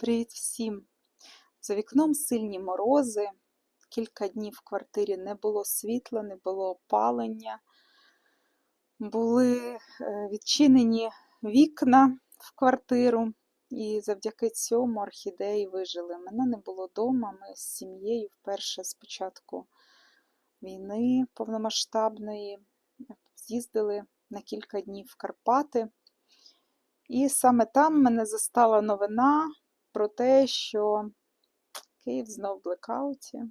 Привіт всім! За вікном сильні морози. Кілька днів в квартирі не було світла, не було опалення. Були е, відчинені вікна в квартиру, і завдяки цьому орхідеї вижили. Мене не було вдома, ми з сім'єю вперше з початку війни повномасштабної з'їздили на кілька днів в Карпати. І саме там мене застала новина про те, що Київ знов в блекауті,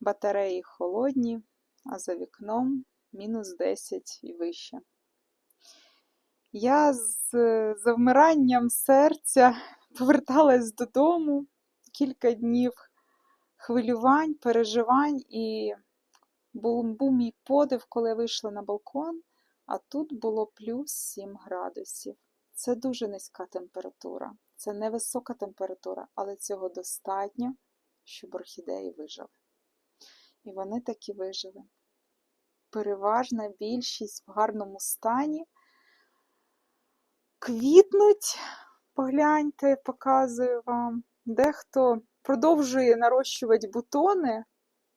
батареї холодні, а за вікном мінус 10 і вище. Я з завмиранням серця поверталась додому кілька днів хвилювань, переживань, і був, мій подив, коли я вийшла на балкон, а тут було плюс 7 градусів. Це дуже низька температура. Це невисока температура, але цього достатньо, щоб орхідеї вижили. І вони таки вижили. Переважна більшість в гарному стані. Квітнуть, погляньте, показую вам. Дехто продовжує нарощувати бутони.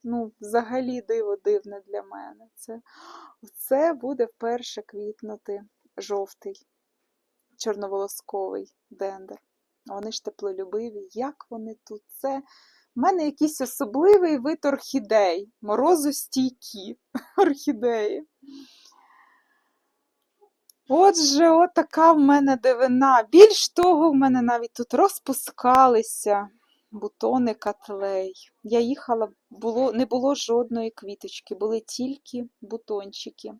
Ну, взагалі диво дивне для мене. Це, Це буде вперше квітнути жовтий, чорноволосковий дендер. Вони ж теплолюбиві. Як вони тут? Це в мене якийсь особливий вид орхідей, морозостійкі орхідеї. Отже, отака в мене дивина. Більш того, в мене навіть тут розпускалися бутони котлей. Я їхала, було, не було жодної квіточки, були тільки бутончики.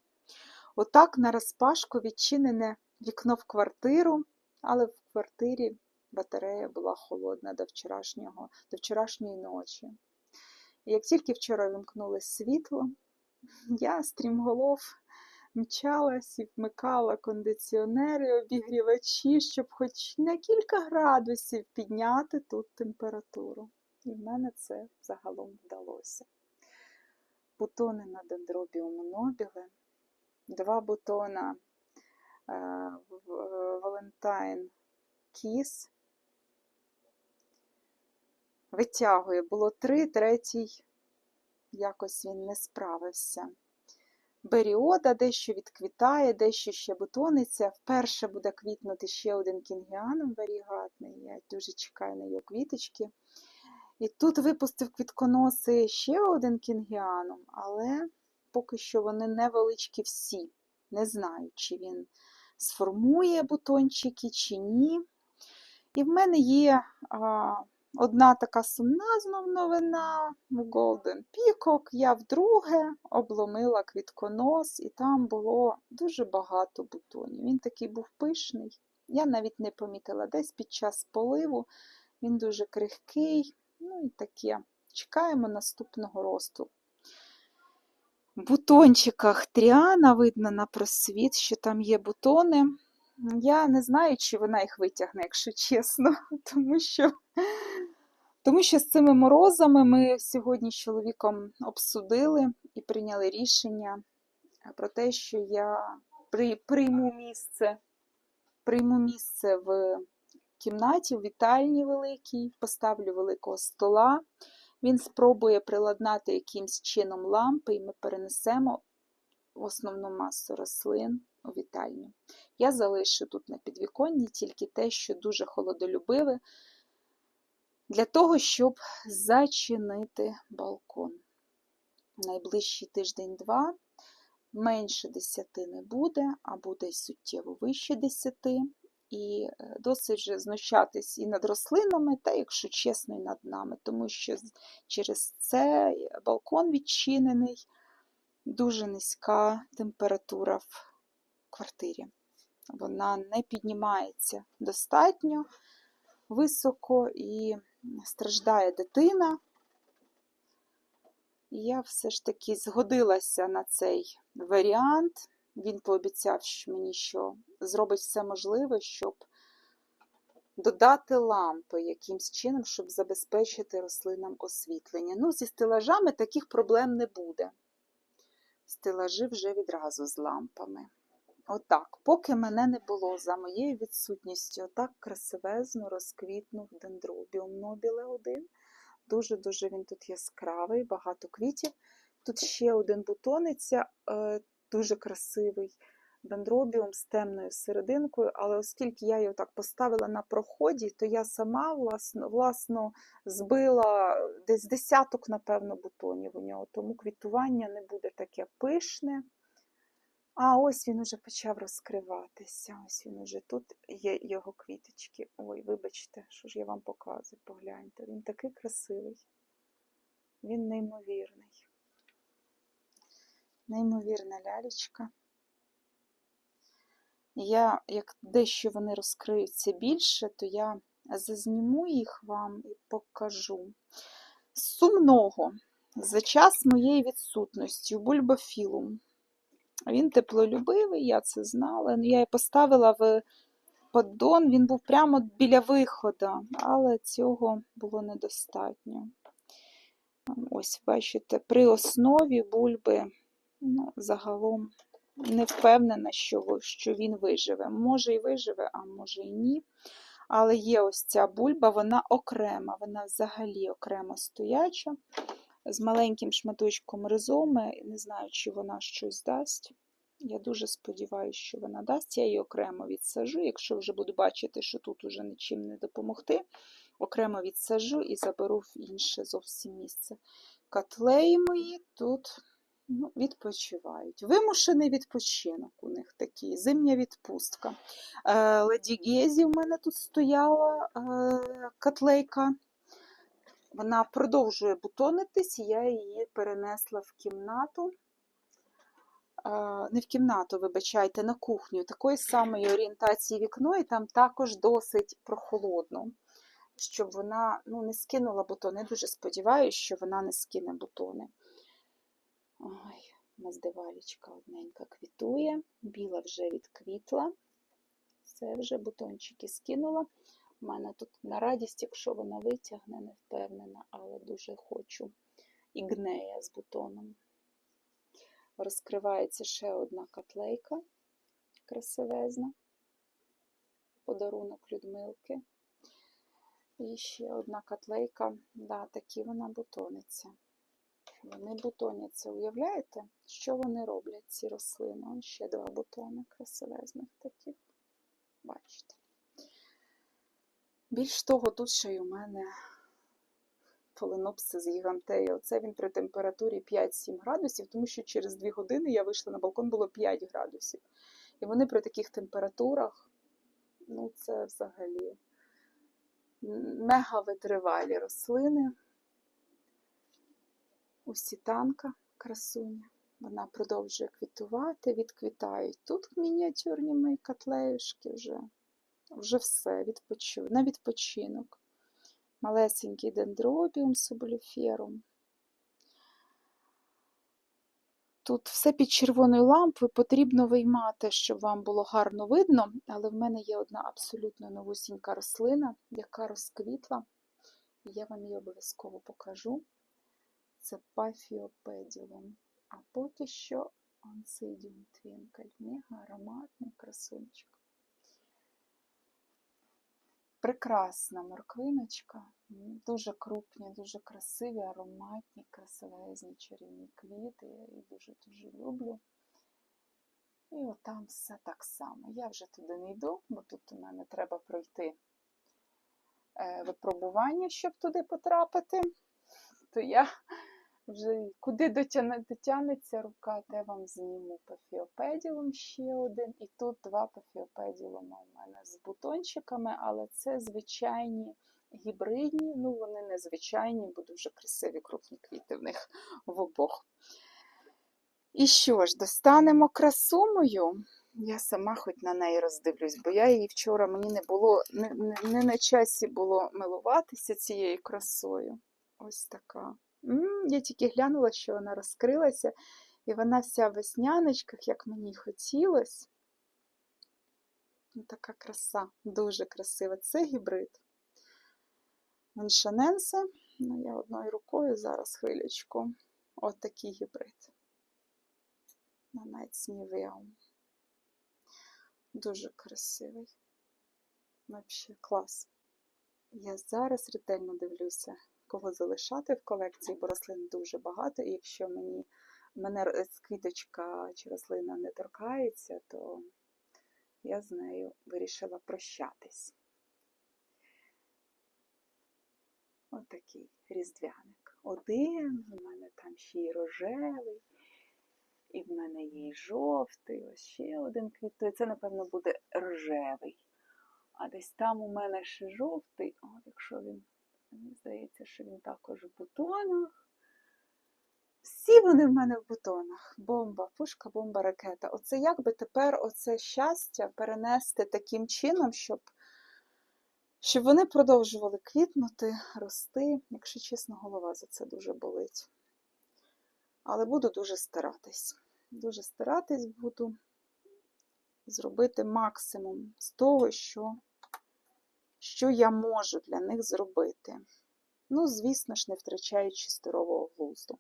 Отак на розпашку відчинене вікно в квартиру, але в квартирі батарея була холодна до вчорашнього, до вчорашньої ночі. І як тільки вчора вимкнули світло, я стрімголов мчалась і вмикала кондиціонери, обігрівачі, щоб хоч на кілька градусів підняти тут температуру. І в мене це загалом вдалося. Бутони на дендробіум нобіле, два бутона Valentine Kiss. Витягує, було три, третій, якось він не справився. Беріода дещо відквітає, дещо ще бутониться. Вперше буде квітнути ще один кінгіаном варігатний. Я дуже чекаю на його квіточки. І тут випустив квітконоси ще один кінгіаном, але поки що вони невеличкі всі. Не знаю, чи він сформує бутончики, чи ні. І в мене є а, Одна така сумна знов новина в Golden Peacock. Я вдруге обломила квітконос, і там було дуже багато бутонів. Він такий був пишний. Я навіть не помітила десь під час поливу. Він дуже крихкий. Ну і таке. Чекаємо наступного росту. В бутончиках тріана видно на просвіт, що там є бутони. Я не знаю, чи вона їх витягне, якщо чесно, тому що тому що з цими морозами ми сьогодні з чоловіком обсудили і прийняли рішення про те, що я прийму місце, прийму місце в кімнаті, в вітальні великій, поставлю великого стола. Він спробує приладнати якимсь чином лампи, і ми перенесемо основну масу рослин у вітальню. Я залишу тут на підвіконні тільки те, що дуже холодолюбиве, для того, щоб зачинити балкон. Найближчий тиждень-два менше 10 не буде, а буде суттєво вище 10. І е, досить вже знущатись і над рослинами, та, якщо чесно, і над нами, тому що через це балкон відчинений, дуже низька температура в квартирі. Вона не піднімається достатньо високо і страждає дитина. І я все ж таки згодилася на цей варіант. Він пообіцяв мені, що зробить все можливе, щоб додати лампи якимсь чином, щоб забезпечити рослинам освітлення. Ну, зі стелажами таких проблем не буде. Стелажі вже відразу з лампами. Отак, поки мене не було за моєю відсутністю, отак красивезно розквітнув дендробіум Нобіле 1. Дуже-дуже він тут яскравий, багато квітів. Тут ще один бутониця, е, дуже красивий дендробіум з темною серединкою, але оскільки я його так поставила на проході, то я сама власно, власно збила десь десяток, напевно, бутонів у нього, тому квітування не буде таке пишне. А ось він уже почав розкриватися. Ось він уже тут є його квіточки. Ой, вибачте, що ж я вам показую, погляньте. Він такий красивий. Він неймовірний. Неймовірна лялечка. Я, як дещо вони розкриються більше, то я зазніму їх вам і покажу. Сумного. За час моєї відсутності у бульбофілум. Він теплолюбивий, я це знала. Я її поставила в поддон, він був прямо біля виходу, але цього було недостатньо. Ось, бачите, при основі бульби ну, загалом не впевнена, що, що він виживе. Може і виживе, а може і ні. Але є ось ця бульба, вона окрема, вона взагалі окремо стояча з маленьким шматочком ризоми. Не знаю, чи вона щось дасть. Я дуже сподіваюся, що вона дасть. Я її окремо відсажу. Якщо вже буду бачити, що тут уже нічим не допомогти, окремо відсажу і заберу в інше зовсім місце. Котлеї мої тут ну, відпочивають. Вимушений відпочинок у них такий, зимня відпустка. Е, Леді Гезі в мене тут стояла е, котлейка. Вона продовжує бутонитись, я її перенесла в кімнату. Не в кімнату, вибачайте, на кухню. Такої самої орієнтації вікно, і там також досить прохолодно, щоб вона ну, не скинула бутони. Дуже сподіваюся, що вона не скине бутони. Ой, маздивалічка одненька квітує, біла вже відквітла. Це вже бутончики скинула. У мене тут на радість, якщо вона витягне, не впевнена, але дуже хочу ігнея з бутоном. Розкривається ще одна котлейка красивезна, подарунок Людмилки. І ще одна котлейка, да, такі вона бутониться. Вони бутоняться, уявляєте, що вони роблять, ці рослини? Ось ще два бутони красивезних таких. Бачите. Більш того, тут ще й у мене фаленопсис гігантея. Оце він при температурі 5-7 градусів, тому що через 2 години я вийшла на балкон, було 5 градусів. І вони при таких температурах, ну, це взагалі мега витривалі рослини. Усітанка красуня. Вона продовжує квітувати, відквітають. Тут мініатюрні мої котлеюшки вже вже все, відпочив, на відпочинок. Малесенький дендробіум суболіферум. Тут все під червоною лампою, потрібно виймати, щоб вам було гарно видно, але в мене є одна абсолютно новусінька рослина, яка розквітла. Я вам її обов'язково покажу. Це пафіопеділум. А поки що Онсидіум твінкель. Мега ароматний красунчик. Прекрасна морквиночка, дуже крупні, дуже красиві, ароматні, красивезні чарівні квіти. Я їх дуже-дуже люблю. І отам все так само. Я вже туди не йду, бо тут у мене треба пройти е, випробування, щоб туди потрапити. То я вже куди дотягнеться рука, те вам зніму пафіопеділум ще один. І тут два пафіопеділума у мене з бутончиками, але це звичайні гібридні, ну вони не звичайні, бо дуже красиві крупні квіти в них в обох. І що ж, достанемо красу мою. Я сама хоч на неї роздивлюсь, бо я її вчора мені не було, не, не, не на часі було милуватися цією красою. Ось така. Я тільки глянула, що вона розкрилася, і вона вся в весняночках, як мені хотілося. Ну, така краса, дуже красива. Це гібрид. Веншаненсе, ну я одною рукою зараз хвилячку. От такий гібрид. Навіть смівеум. Дуже красивий. Взагалі, клас. Я зараз ретельно дивлюся, кого залишати в колекції, бо рослин дуже багато, і якщо мені мене квіточка чи рослина не торкається, то я з нею вирішила прощатись. Отакий різдвяник. Один, у мене там ще й рожевий, і в мене є й жовтий, ось ще один квітує. Це, напевно, буде рожевий. А десь там у мене ще жовтий, от якщо він, мені здається, що він також в бутонах. Всі вони в мене в бутонах. Бомба, пушка, бомба, ракета. Оце як би тепер оце щастя перенести таким чином, щоб, щоб вони продовжували квітнути, рости. Якщо чесно, голова за це дуже болить. Але буду дуже старатись. Дуже старатись буду зробити максимум з того, що, що я можу для них зробити. Ну, звісно ж, не втрачаючи здорового глузду.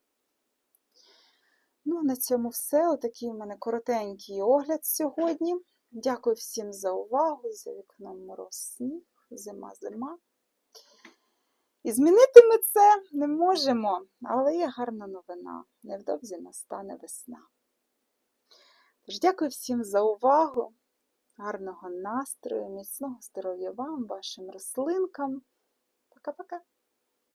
Ну, а на цьому все. Отакий у мене коротенький огляд сьогодні. Дякую всім за увагу. За вікном мороз сніг, зима-зима. І змінити ми це не можемо, але є гарна новина. Невдовзі настане весна. Тож дякую всім за увагу, гарного настрою, міцного здоров'я вам, вашим рослинкам. Пока-пока.